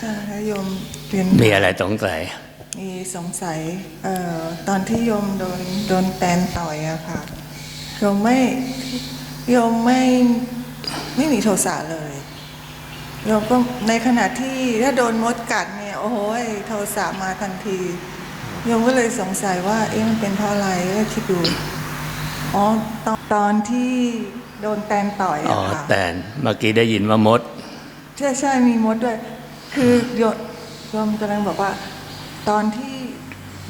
ค่ะโยมเรียนมีอะไรสงสัยมีสงสัยเอ่อตอนที่โยมโดนโดนแตนต่อยอะค่ะโยมไม่โยมไม่ไม่มีโทสะเลยโยมก็ในขณะที่ถ้าโดนมดกัดเนี่ยโอ้โหยโทสะมาทันทีโยมก็เลยสงสัยว่าเอ๊ะมันเป็นเพราะอะไรก็คิดดูอ๋อตอนตอนที่โดนแตนต่อยอ๋ออะค่ะแต่เมื่อกี้ได้ยินว่ามดใช่ใช่มีมดด้วย คือโยมโยมกำลังบอกว่า ตอนที่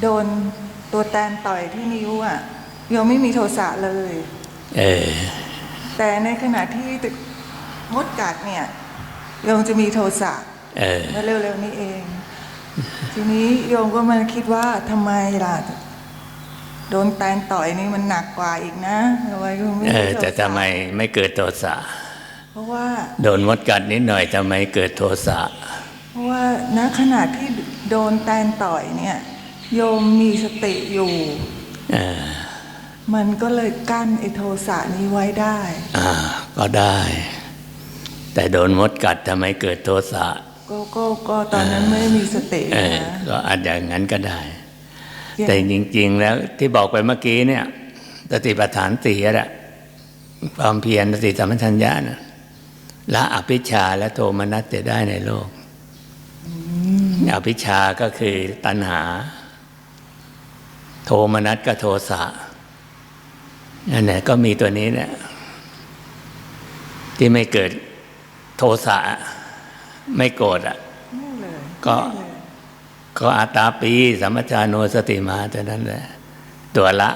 โดนตัวแตนต่อยที่นิ้วอะโยมไม่มีโทสะเลย เออแต่ในขณะที่มดกัดเนี่ยโยมจะมีโทสะเออเมื่อเร็วๆนี้เอง ทีนี้โยมก็มาคิดว่าทำไมล่ะโดนแตนต่อยนี่มันหนักกว่าอีกนะทำไมโยมไม่เอมีอโทแต่สะทำไมไม่เกิดโทสะเพราะว่า โดนมดกัดนิดหน่อยทำไมเกิดโทสะเพราะว่า ณขณะที่โดนแตนต่อยเนี่ย โยมมีสติอยู่เออมันก็เลยกั้นไอโทสะนี้ไว้ได้ อ่า ก็ได้ แต่โดนมดกัดทำไมเกิดโทสะก็ก็ก็ตอนนั้นไม่ได้มีสติเออนะก็อาจอย่างนั้นก็ได้ แต่จริง ๆ แล้วที่บอกไปเมื่อกี้เนี่ยสติปัฏฐานสี่อะแหละความเพียรสติสัมปชัญญะนะละอภิชฌาและโทมนัสจะได้ในโลก อภิชฌาก็คือตัณหา โทมนัสก็โทสะนั่นแหละก็มีตัวนี้เนี่ยที่ไม่เกิดโทสะไม่โกรธอะไม่เลยก็ไม่เลยก็อาตาปีสัมมจาโนสติมาเท่านั้นแหละตัวละ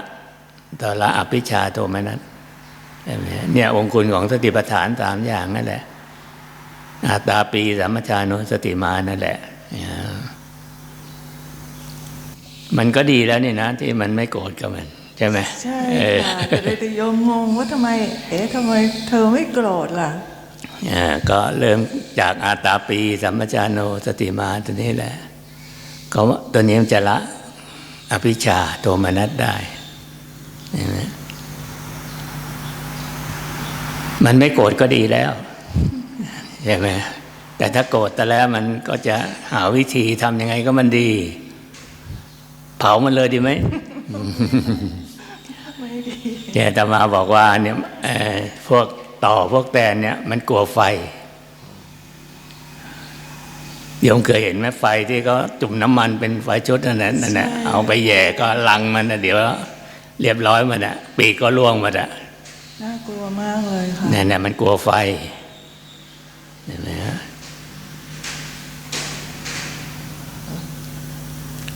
ตัวละอภิชฌาโทมนัสใช่ไหมเนี่ยองค์คุณของสติปัฏฐานสามอย่างนั่นแหละอาตาปีสัมมจาโนสติมานั่นแหละเนี่ย มันก็ดีแล้วนี่นะ ที่มันไม่โกรธกับมัน ใช่ไหมใช่เออค่ะแต่เลยแต่โยมงงว่าทำไม เอ๊ะทำไมเธอไม่โกรธล่ะอ่าก็เริ่มจากอาตาปีสัมมจาโนสติมาตัวนี้แหละก็ตัวนี้มันจะละ อภิชฌาโทมนัสได้เห็นไหมมันไม่โกรธก็ดีแล้วใช่ไหม แต่ถ้าโกรธแต่แล้วมันก็จะหาวิธีทำยังไงก็มันดี เผามันเลยดีไหมไม่ดีแกตมาบอกว่าเนี่ยเอ่อพวกต่อพวกแตนเนี่ย มันกลัวไฟโยมเคยเห็นไหมไฟที่เขาจุ่มน้ำมันเป็นไฟชุดนั่นน่ะนั่นน่ะเอาไปแย่ก็ลังมันนะเดี๋ยว เรียบร้อยมันอะปีกก็ล่วงมันอะน่ากลัวมากเลยค่ะนั่นน่ะมันกลัวไฟเห็นไหมฮ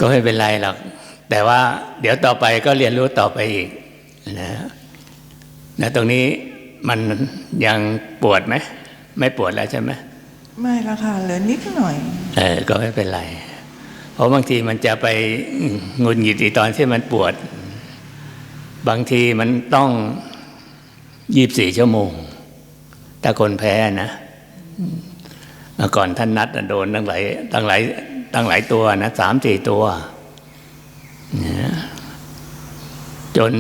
ก็ไม่เป็นไรหรอก แต่ว่าเดี๋ยวต่อไปก็เรียนรู้ต่อไปอีกนะนะตรงนี้มันยังปวดไหมไม่ปวดแล้วใช่ไหมไม่ละค่ะเหลือนิดหน่อย เออก็ไม่เป็นไร เพราะบางทีมันจะไปหงุดหงิดอีตอนที่มันปวด บางทีมันต้องยีบสี่ชั่วโมงถ้าคนแพ้นะเมื่อก่อนท่านนัดน่ะโดนตั้งหลายตั้งหลาย ตั้งหลายตัวนะสามสี่ตัวนะจน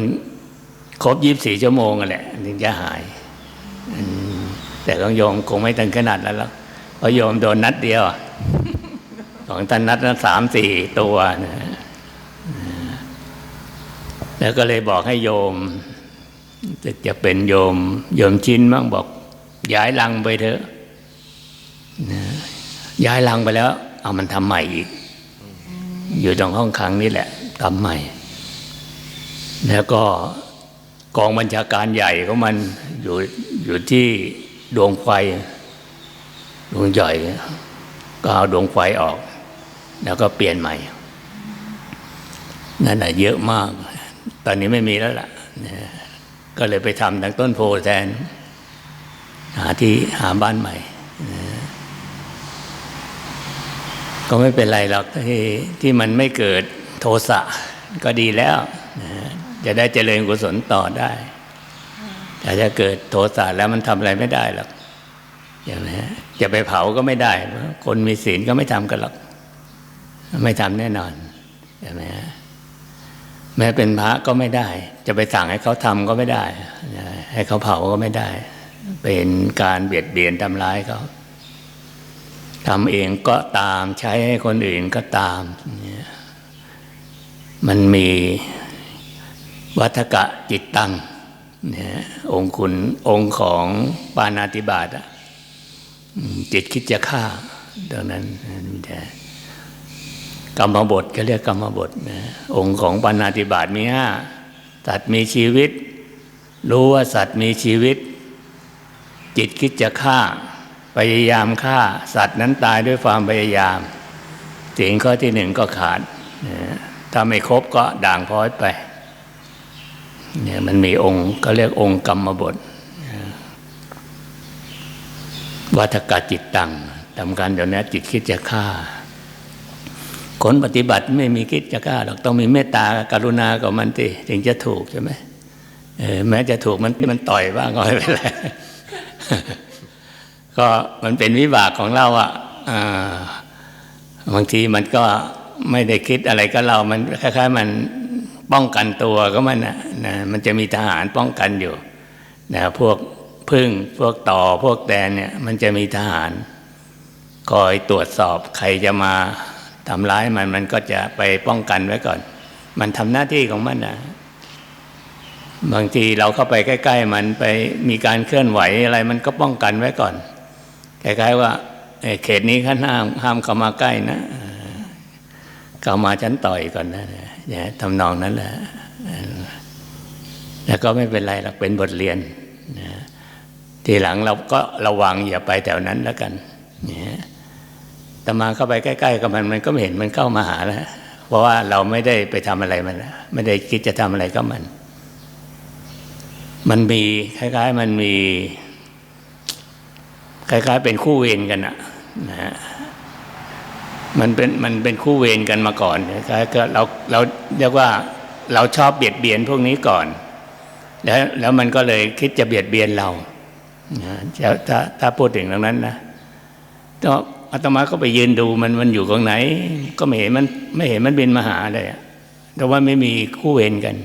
ครบยีบสี่ชั่วโมงกันแหละถึงจะหาย แต่ของโยมคงไม่ถึงขนาดนั้นแล้วเพราะโยมโดนนัดเดียวของท่านนัดนั้นสามสี่ตัวนะแล้วก็เลยบอกให้โยมจะเป็นโยม โยมชินมั่งบอก ย้ายลังไปเถอะนะย้ายลังไปแล้ว เอามันทำใหม่อีก อยู่ตรงห้องขังนี่แหละทำใหม่ แล้วก็กองบัญชาการใหญ่ของมันอยู่อยู่ที่ดวงไฟดวงใหญ่ก็เอาดวงไฟออก แล้วก็เปลี่ยนใหม่ นั่นแหะเยอะมาก ตอนนี้ไม่มีแล้วล่ะก็เลยไปทำทางต้นโพแทน หาที่หาบ้านใหม่ ก็ไม่เป็นไรหรอกที่ที่มันไม่เกิดโทสะก็ดีแล้วจะได้เจริญกุศลต่อได้แต่ถ้าเกิดโทสะแล้วมันทำอะไรไม่ได้หรอกใช่ไหมฮะจะไปเผาก็ไม่ได้ คนมีศีลก็ไม่ทำกันหรอก ไม่ทำแน่นอนใช่ไหมฮะแม้เป็นพระก็ไม่ได้ จะไปสั่งให้เขาทำก็ไม่ได้ ให้เขาเผาก็ไม่ได้ เป็นการเบียดเบียนทำร้ายเขา ทำเองก็ตามใช้ให้คนอื่นก็ตาม มันมีวัฏกะจิตตังองคุณองค์ของปานาติบาตอะจิตคิดจะฆ่าดังนั้นกรรมบทก็เรียกกรรมบทนะองค์ของปานาติบาตมีห้าสัตว์มีชีวิต รู้ว่าสัตว์มีชีวิต จิตคิดจะฆ่า พยายามฆ่าสัตว์นั้นตายด้วยความพยายามสิ่งข้อที่หนึ่งก็ขาดถ้าไม่ครบก็ด่างพร้อยไปเนี่ยมันมีองค์ก็เรียกองค์กรรมบทวัฏกะจิตตังทำการเดี๋ยวนี้จิตคิดจะฆ่าคนปฏิบัติไม่มีคิดจะฆ่าหรอกต้องมีเมตตากรุณากับมันติถึงจะถูกใช่ไหมเออแม้จะถูกมันมันต่อยบ้างก็ไม่เป็นไร ก็มันเป็นวิบากของเราอะอ่าบางทีมันก็ไม่ได้คิดอะไรก็เรา มันคล้ายๆมันป้องกันตัวก็มันนะนะมันจะมีทหารป้องกันอยู่นะพวกพึ่งพวกต่อพวกแตนเนี่ยมันจะมีทหาร คอยตรวจสอบใครจะมาทำร้ายมันมันก็จะไปป้องกันไว้ก่อน มันทำหน้าที่ของมันนะบางทีเราเข้าไปใกล้ ๆ มันไปมีการเคลื่อนไหวอะไรมันก็ป้องกันไว้ก่อน คล้ายๆว่าเขตนี้ข้าห้ามห้ามเข้ามาใกล้นะเข้ามาฉันต่อยก่อนนะเนี่ยทำนองนั้นแหละแล้วก็ไม่เป็นไรหรอกเป็นบทเรียนนะทีหลังเราก็ระวังอย่าไปแถวนั้นแล้วกันเนี่ยแต่มาเข้าไปใกล้ ๆ กับมันมันก็ไม่เห็นมันเข้ามาหาแล้วเพราะว่าเราไม่ได้ไปทำอะไรมันไม่ได้คิดจะทำอะไรกับมัน มันมีคล้าย ๆ มันมี คล้ายๆเป็นคู่เวรกันอะนะฮะมันเป็นมันเป็นคู่เวรกันมาก่อนคล้ายๆก็เราเราเรียกว่าเราชอบเบียดเบียนพวกนี้ก่อน แล้วแล้วมันก็เลยคิดจะเบียดเบียนเรานะจะถ้าถ้าพูดถึงตรงนั้นนะก็อาตมาก็ไปยืนดูมันมันอยู่ตรงไหน ก็ไม่เห็นมันไม่เห็นมันบินมาหาเลยอะแต่ว่าไม่มีคู่เวรกัน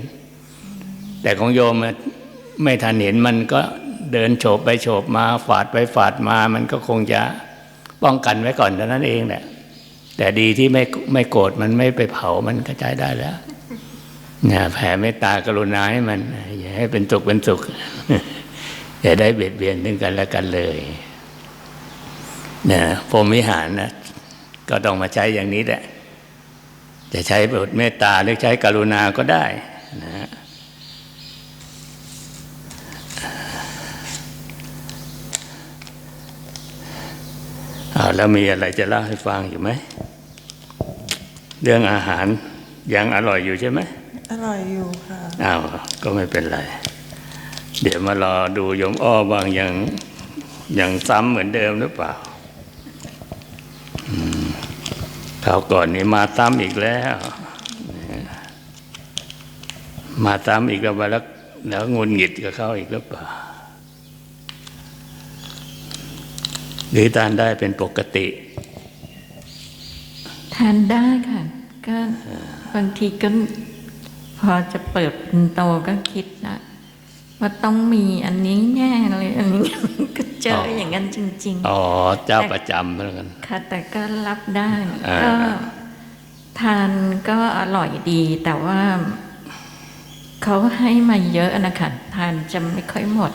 แต่ของโยมไม่ทันเห็นมันก็ เดินโฉบไปโฉบมาฝาดไปฝาดมา มันก็คงจะป้องกันไว้ก่อนเท่านั้นเองแหละแต่ดีที่ไม่ไม่โกรธมันไม่ไปเผามันก็ใช้ได้แล้วนะแผ่เมตตากรุณาให้มัน อย่าให้เป็นสุขเป็นสุขอย่าได้เบียดเบียนถึงกันและกันเลยนะพรมวิหารนะก็ต้องมาใช้อย่างนี้แหละจะใช้บทเมตตาหรือใช้กรุณาก็ได้นะ อ้าวแล้วมีอะไรจะเล่าให้ฟังอยู่ไหม เรื่องอาหารยังอร่อยอยู่ใช่ไหม อร่อยอยู่ค่ะ อ้าว ก็ไม่เป็นไร เดี๋ยวมารอดูโยมอ้อบางยังยังซ้ำเหมือนเดิมหรือเปล่าอืมคราวก่อนนี้มาซ้ำอีกแล้ว มาซ้ำอีกแล้วมาแล้วแล้วงุนหงิดกับเขาอีกหรือเปล่า หรือทานได้เป็นปกติ ทานได้ค่ะ ก็บางทีก็พอจะเปิดเป็นโตก็คิดนะว่าต้องมีอันนี้แน่เลยอันนี้ก็เจออย่างนั้นจริงอ๋อ เจ้าประจำเหมือนกันๆค่ะแต่ก็รับได้อ่าก็ทานก็อร่อยดีแต่ว่าเขาให้มาเยอะนะคะทานจะไม่ค่อยหมด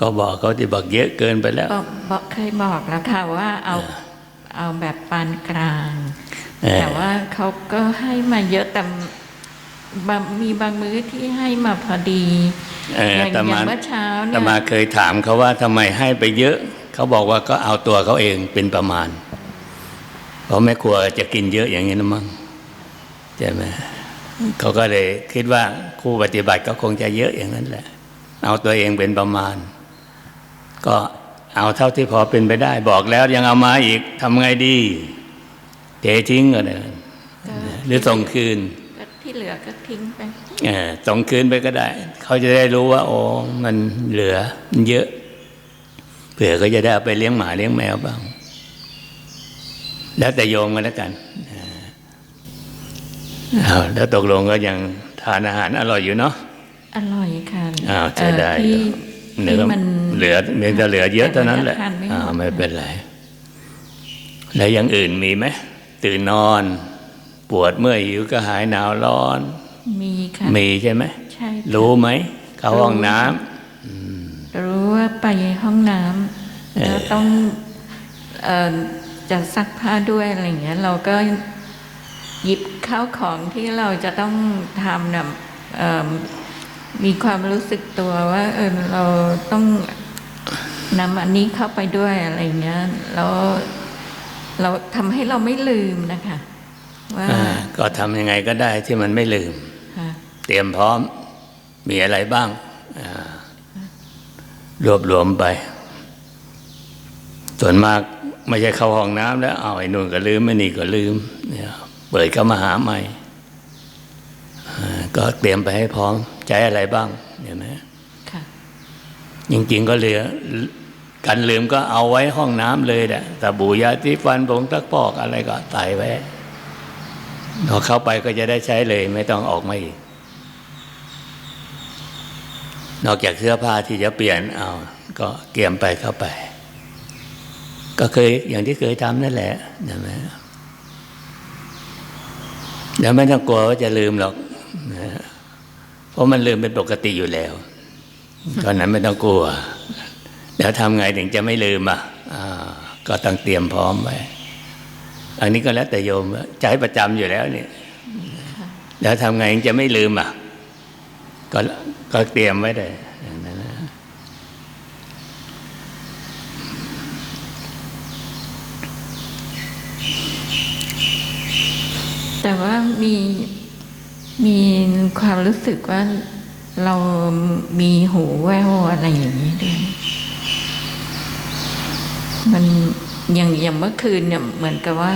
ก็บอกเขาที่บอกเยอะเกินไปแล้วบอกบอกเคยบอกแล้วค่ะว่าเอาเอาแบบปานกลางเออแต่ว่าเขาก็ให้มาเยอะแต่บางมีบางมื้อที่ให้มาพอดีเอออย่างแต่อมาย่างเมื่อเช้าแต่เนี่ยมาเคยถามเขาว่าทำไมให้ไปเยอะ เขาบอกว่าก็เอาตัวเขาเองเป็นประมาณ เพราะแม่ครัวจะกินเยอะอย่างนี้นะมั้งใช่ไหมเขาก็เลยคิดว่าครูปฏิบัติก็คงจะเยอะอย่างนั้นแหละ เอาตัวเองเป็นประมาณ ก็เอาเท่าที่พอเป็นไปได้บอกแล้วยังเอามาอีกทำไงดี เททิ้งก็ได้ก็หรือส่งคืนก็ที่เหลือก็ทิ้งไปเออส่งคืนไปก็ได้ เขาจะได้รู้ว่า โอ้มันเหลือมันเยอะเผื่อก็จะได้เอาไปเลี้ยงหมาเลี้ยงแมวบ้าง แล้วแต่โยมกันแล้วกันเอาแล้วตกลงก็ยังทานอาหารอร่อยอยู่เนาะอร่อยค่ะอ้าวใช้ได้เอ่อที่ เนื้อที่มันเหลือเนื้อจะเหลือเยอะเท่านั้นแหละแต่มันก็ทานไม่หมดอ่าไม่เป็นไร แล้วอย่างอื่นมีไหมตื่นนอน ปวดเมื่อยหิวก็หายหนาวร้อน มีค่ะมีใช่ไหมใช่ค่ะรู้ไหมเข้าห้องน้ำรู้ว่าไปห้องน้ำแล้วต้องเอ่อจะซักผ้าด้วยอะไรอย่างเงี้ย เราก็หยิบข้าวของที่เราจะต้องทำเนี่ยเอิ่ มมีความรู้สึกตัวว่า เออเราต้องนำอันนี้เข้าไปด้วยอะไรอย่างเงี้ยแล้วเราทำให้เราไม่ลืมนะคะว่าอ่าก็ทำยังไงก็ได้ที่มันไม่ลืมค่ะเตรียมพร้อมมีอะไรบ้างอ่ารวบรวมไป ส่วนมากไม่ใช่เข้าห้องน้ำแล้วเอาไอ้นู่นก็ลืมไอ้นี่ก็ลืมเนี่ยเปิดเข้ามาหาใหม่อ่าก็เตรียมไปให้พร้อม ใช้อะไรบ้างเห็นไหมค่ะจริงๆก็เหลือกันลืมก็เอาไว้ห้องน้ำเลยแหละแต่บูยาที่ฟันผงตักปอกอะไรก็ใส่ไว้พอเข้าไปก็จะได้ใช้เลย ไม่ต้องออกมาอีก นอกจากเสื้อผ้าที่จะเปลี่ยนเอาก็เกียมไปเข้าไป ก็เคยอย่างที่เคยทำนั่นแหละเห็นไหมแล้วไม่ต้องกลัวว่าจะลืมหรอกนะ เพราะมันลืมเป็นปกติอยู่แล้วตอนนั้นไม่ต้องกลัว แล้วทำไงถึงจะไม่ลืมอะอ่าก็ต้องเตรียมพร้อมไว้อันนี้ก็แล้วแต่โยมใช้ประจำอยู่แล้วเนี่ยแล้วทำไงถึงจะไม่ลืมอะก็ก็เตรียมไว้เลยแต่ว่ามี มีความรู้สึกว่าเรามีหูแววอะไรอย่างนี้ด้วยมันอย่างอย่างเมื่อคืนเนี่ยเหมือนกับว่า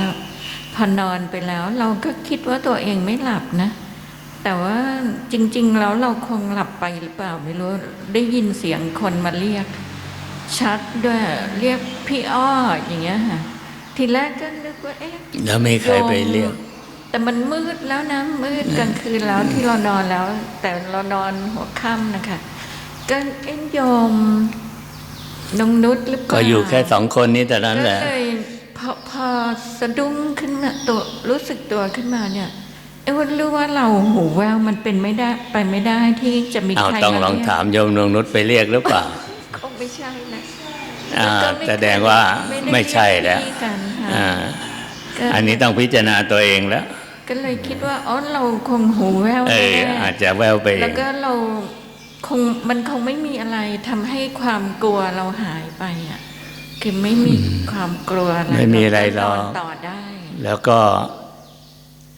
พอนอนไปแล้ว เราก็คิดว่าตัวเองไม่หลับนะ แต่ว่าจริง ๆ แล้วเราคงหลับไปหรือเปล่าไม่รู้ ได้ยินเสียงคนมาเรียก ชัดด้วยเรียกพี่อ้ออย่างเงี้ยค่ะทีแรกก็นึกว่าเอ๊ะแล้วไม่ใครไปเรียก แต่มันมืดแล้วนะมืดกลางคืนแล้วที่เรานอนแล้ว แต่เรานอนหัวค่ำนะคะก็เอ็นโยมนงนุษหรือเปล่าก็อยู่แค่สองคนนี้แต่นั้นแหละก็เลยพอพอสะดุ้งขึ้นมาตัวรู้สึกตัวขึ้นมาเนี่ยเอ้วันรู้ว่าเราหูแววมันเป็นไม่ได้ไปไม่ได้ที่จะมีเอาใครต้องลองเรียกถามโยมนงนุชไปเรียกหรือเปล่าคงไม่ใช่นะอ่าก็ไม่แสดงว่าไม่ได้ไม่ใช่แล้วเรียกพี่กันค่ะอ่าก็อันนี้ต้องพิจารณาตัวเองแล้ว ก็เลยคิดว่าอ๋อเราคงหูแววเออแน่ๆอาจจะแววไปเอแล้วงก็เราคงมันคงไม่มีอะไรทำให้ความกลัวเราหายไปอะคือไม่มีความกลัวอะไรไม่มีอะไรหรเาอกนนต่อได้ แล้วก็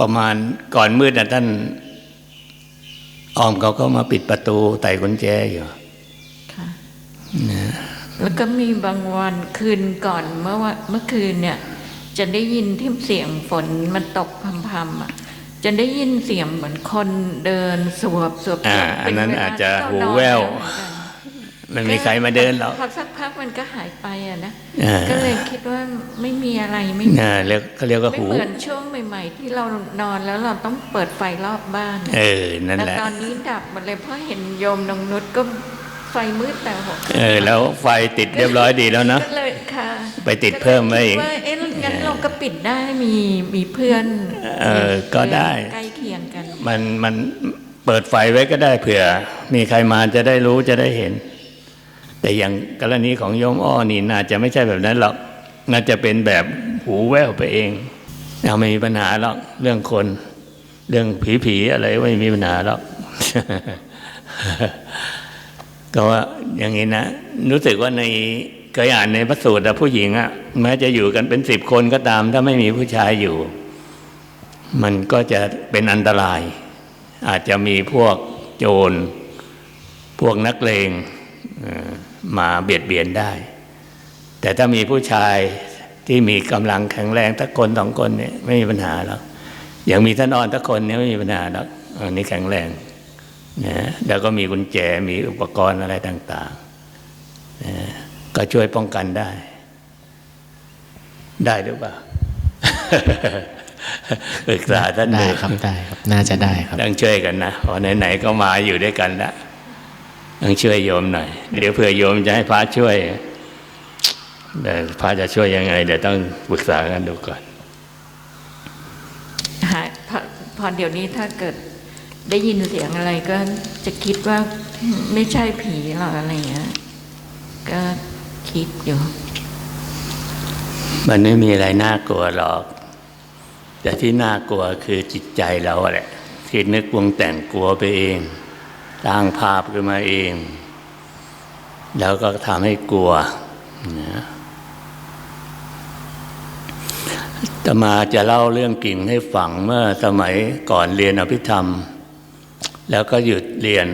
ประมาณก่อนมืดนะท่านออมเขาก็มาปิดประตูไต่กุญแจอยู่ค่ะแล้วก็มีบางวันคืนก่อนเมื่อวะเมื่อคืนเนี่ย จะได้ยินที่เสียงฝนมันตกพรำๆอะจะได้ยินเสียงเหมือนคนเดินสวบสวบอ่าเป็อันนั้นเวลอาจจะที่เรหูนอนแว่วเหมือนกันไม่มีใครมาเดินหรอกพอสักพักมันก็หายไปอะนะอ่าก็เลยคิดว่าไม่มีอะไรไม่น่าเรียกเขาเรียกว่าไม่หูเหมือนช่วงใหม่ๆ ที่เรานอนแล้วเราต้องเปิดไฟรอบบ้าน เออนั่นแต่แหละตอนนี้ดับหมดเลยเพราะเห็นโยมนงนุชก็ ไฟมืดแต่หัวเออแล้วไฟติดเรียบร้อยดีแล้วนะก็เลยค่ะไปติดเพิ่มไว้อีกก็เลยคิดว่าเอ๊ะงั้นเราก็ปิดได้มีมีเพื่อนเออก็ได้ใกล้เคียงกันมันมันเปิดไฟไว้ก็ได้เผื่อ มีใครมาจะได้รู้จะได้เห็น แต่อย่างกรณีของโยมอ้อนี่น่าจะไม่ใช่แบบนั้นหรอกน่าจะเป็นแบบหูแว่วไปเองเอาไม่มีปัญหาหรอกเรื่องคน เรื่องผีผีๆอะไรไม่มีปัญหาหรอก ก็ว่าอย่างนี้นะรู้สึกว่าในเคยอ่านในพระสูตรอะผู้หญิงอะแม้จะอยู่กันเป็นสิบคนก็ตาม ถ้าไม่มีผู้ชายอยู่ มันก็จะเป็นอันตราย อาจจะมีพวกโจร พวกนักเลงมาเบียดเบียนได้ แต่ถ้ามีผู้ชายที่มีกำลังแข็งแรงทักคนสองคนเนี่ยไม่มีปัญหาหรอกอย่างมีท่านอ่อนทักคนเนี่ยไม่มีปัญหาหรอกอันนี้แข็งแรง นะแล้วก็มีกุญแจมีอุปกรณ์อะไรต่างๆนะก็ช่วยป้องกันได้ ได้หรือเปล่าปรึกษาท่านได้ดูครับได้ครับ น่าจะได้ครับต้องช่วยกันนะเพราะไหนๆก็มาอยู่ด้วยกันแล้วต้องช่วยโยมหน่อย เดี๋ยวเผื่อโยมจะให้พระช่วยแต่พระจะช่วยยังไงเดี๋ยวต้องปรึกษากันดูก่อนหาพอพอเดี๋ยวนี้ถ้าเกิด ได้ยินเสียงอะไรก็จะคิดว่าไม่ใช่ผีหรอกอะไรเงี้ยก็คิดอยู่ มันไม่มีอะไรน่ากลัวหรอก แต่ที่น่ากลัวคือจิตใจเราแหละคิดนึกปรุงแต่งกลัวไปเองสร้างภาพขึ้นมาเอง แล้วก็ทำให้กลัวนะตมาจะเล่าเรื่องกิ่งให้ฟังเมื่อสมัยก่อนเรียนอภิธรรม แล้วก็หยุดเรียน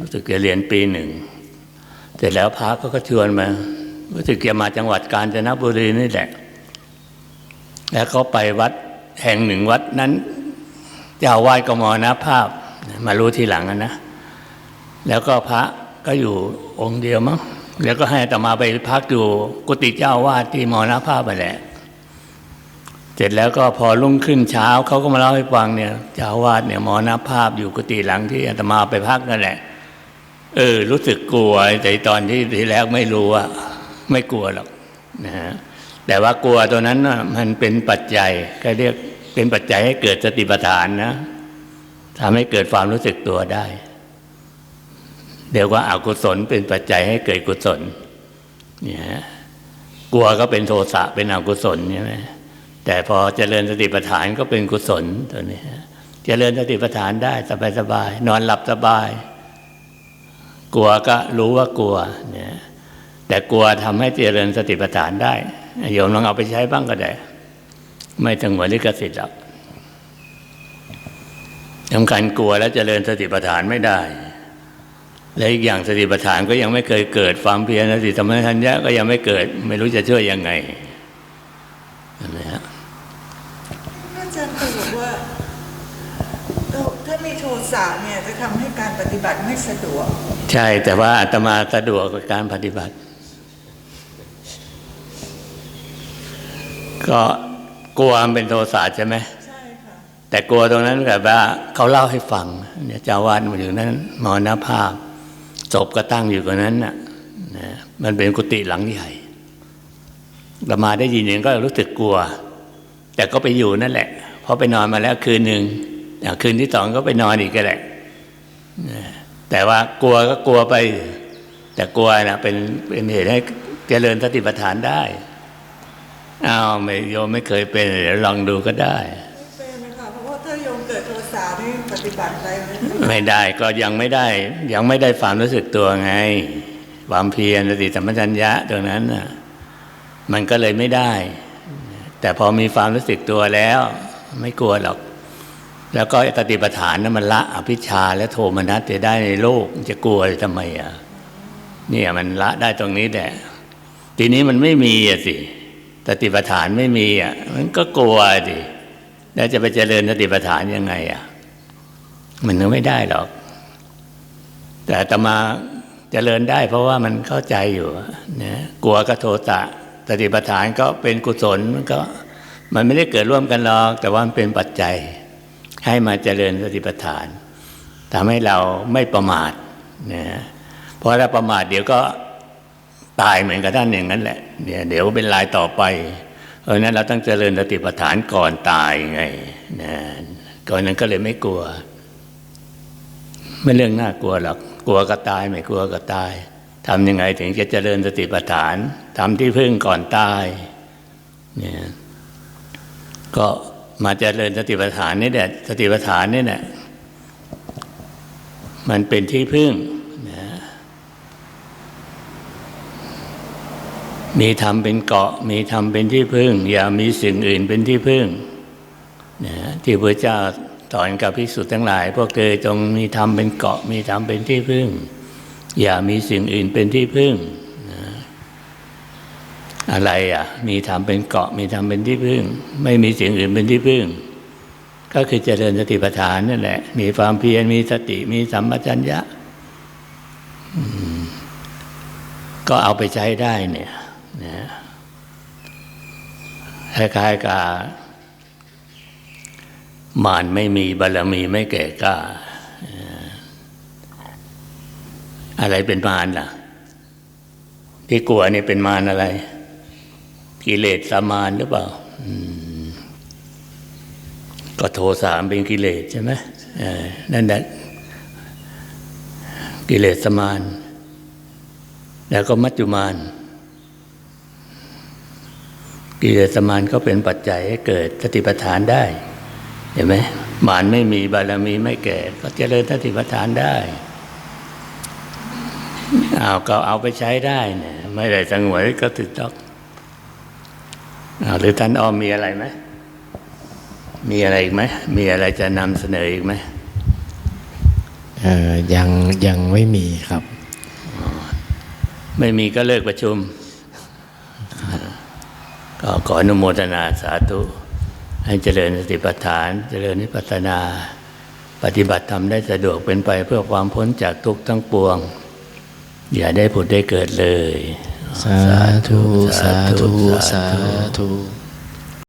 รู้สึกจะเรียนปีหนึ่งเสร็จแล้วพระก็ก็ชวนมารู้สึกจะมาจังหวัดกาญจนบุรีนี่แหละ แล้วเขาไปวัดแห่งหนึ่งวัดนั้นเจ้าวาดก็มรณภาพ มารู้ทีหลังนะ แล้วก็พระก็อยู่องค์เดียวมั้งแล้วก็ให้ตมาไปพักอยู่กุฏิเจ้าวาดที่มรณภาพไปแหละ ร็จแล้วก็พอรุ่งขึ้นเช้าเขาก็มาเล่าให้ฟังเนี่ยเจ้าวาดเนี่ยมรณภาพอยู่กุฏิหลังที่อาตมาไปพักนั่นแหละ เออ รู้สึกกลัวแต่ตอนที่ทีแรกไม่รู้ว่าไม่กลัวหรอกนะฮะแต่ว่ากลัวตัวนั้นมันเป็นปัจจัยก็เรียกเป็นปัจจัยให้เกิดสติปัฏฐานนะทำให้เกิดความรู้สึกตัวได้เดี๋ยวว่าอากุศลเป็นปัจจัยให้เกิดกุศลเนี่ยฮะกลัวก็เป็นโทสะเป็นอกุศลใช่ไหม แต่พอเจริญสติปัฏฐานก็เป็นกุศลตัวนี้เจริญสติปัฏฐานได้สบายๆนอนหลับสบาย กลัวก็รู้ว่ากลัวเนี่ยแต่กลัวทำให้เจริญสติปัฏฐานได้โยมลองเอาไปใช้บ้างก็ได้ ไม่ถึงหัวลิขสิทธิ์หรอกสำคัญกลัวแล้วเจริญสติปัฏฐานไม่ได้ และอีกอย่างสติปัฏฐานก็ยังไม่เคยเกิดความเพียรสติธรรมทัญญะก็ยังไม่เกิด ไม่รู้จะช่วยยังไงนไหมฮะ อาจารย์เคยบอกว่าเอ่อ ถ้ามีโทสะเนี่ยจะทำให้การปฏิบัติไม่สะดวก ใช่แต่ว่าอาตมาสะดวกกับการปฏิบัติ ก็กลัวมันเป็นโทสะใช่ไหมใช่ค่ะแต่กลัวตรงนั้นแบบว่าเขาเล่าให้ฟังเนี่ยเจ้าวาดมาอยู่นั้นมรณภาพศพก็ตั้งอยู่ตรงนั้นน่ะนะมันเป็นกุฏิหลังใหญ่เรามาได้ยินอย่างนี้ก็รู้สึกกลัว แต่ก็ไปอยู่นั่นแหละเพราะไปนอนมาแล้วคืนหนึ่ง อย่างคืนที่สองก็ไปนอนอีกก็แหละนะแต่ว่ากลัวก็กลัวไป แต่กลัวนะเป็นเป็นเหตุให้เจริญสติปัฏฐานได้อ้าวไม่โยมไม่เคยเป็นเดี๋ยวลองดูก็ได้ไม่เป็นนะคะเพราะว่าถ้าโยมเกิดโทสะนี่ปฏิบัติอะไรไม่ได้ไม่ได้ก็ยังไม่ได้ ยังไม่ได้ความรู้สึกตัวไง ความเพียรสติสัมปชัญญะตรงนั้นน่ะมันก็เลยไม่ได้ แต่พอมีความรู้สึกตัวแล้ว ไม่กลัวหรอก แล้วก็สติปัฏฐานนั้นมันละอภิชาและโทมนัสจะได้ในโลกจะกลัวทำไมอะเนี่ยมันละได้ตรงนี้แหละทีนี้มันไม่มีอะสิสติปัฏฐานไม่มีอะมันก็กลัวสิแล้วจะไปเจริญสติปัฏฐานยังไงอะมันนึกไม่ได้หรอก แต่ตมาเจริญได้ เพราะว่ามันเข้าใจอยู่นะกลัวก็โทสะสติปัฏฐานก็เป็นกุศลมันก็ มันไม่ได้เกิดร่วมกันหรอก แต่ว่ามันเป็นปัจจัย ให้มาเจริญสติปัฏฐานทำให้เราไม่ประมาทนะเพราะถ้าประมาทเดี๋ยวก็ตายเหมือนกับท่านอย่างนั้นแหละเนี่ยเดี๋ยวเป็นลายต่อไปเพราะนั้นเราต้องเจริญสติปัฏฐานก่อนตายไงนะก่อนนั้นก็เลยไม่กลัว ไม่เรื่องน่ากลัวหรอกกลัวก็ตายไม่กลัวก็ตายทำยังไงถึงจะเจริญสติปัฏฐานทำที่พึ่งก่อนตายเนี่ยก็ มาเจริญสติปัฏฐานนี่แหละสติปัฏฐานนี่แหละมันเป็นที่พึ่งนะมีธรรมเป็นเกาะ มีธรรมเป็นที่พึ่ง อย่ามีสิ่งอื่นเป็นที่พึ่งนะที่พระเจ้าสอนกับภิกษุทั้งหลาย พวกเธอจงมีธรรมเป็นเกาะ มีธรรมเป็นที่พึ่ง อย่ามีสิ่งอื่นเป็นที่พึ่ง อะไรอะ มีธรรมเป็นเกาะมีธรรมเป็นที่พึ่ง ไม่มีสิ่งอื่นเป็นที่พึ่ง ก็คือเจริญสติปัฏฐานนั่นแหละ มีความเพียรมีสติมีสัมปชัญญะก็เอาไปใช้ได้เนี่ยนะคล้ายๆกับมารไม่มีบารมีไม่แก่กล้าเอ่ออะไรเป็นมารล่ะ ที่กลัวนี่เป็นมารอะไร กิเลสสามานหรือเปล่าก็โทสามเป็นกิเลสใช่ไหมนั่นแหละกิเลสสมาน แล้วก็มัจจุมาน กิเลสสมานก็เป็นปัจจัยให้เกิดสติปัฏฐานได้ เห็นไหมมานไม่มีบารมีไม่แก่ก็เจริญสติปัฏฐานได้เอาก็เอาไปใช้ได้เนี่ยไม่ได้สงวยก็ติดต้อง หรือท่านอ้อมมีอะไรไหม มีอะไรอีกไหม มีอะไรจะนำเสนออีกไหมเอ่อยังยังไม่มีครับ ไม่มีก็เลิกประชุม ก็ขออนุโมทนาสาธุ ให้เจริญสติปัฏฐาน เจริญนิพพานา ปฏิบัติธรรมได้สะดวกเป็นไปเพื่อความพ้นจากทุกข์ทั้งปวง อย่าได้ผุดได้เกิดเลย สาธุสาธุสาธุ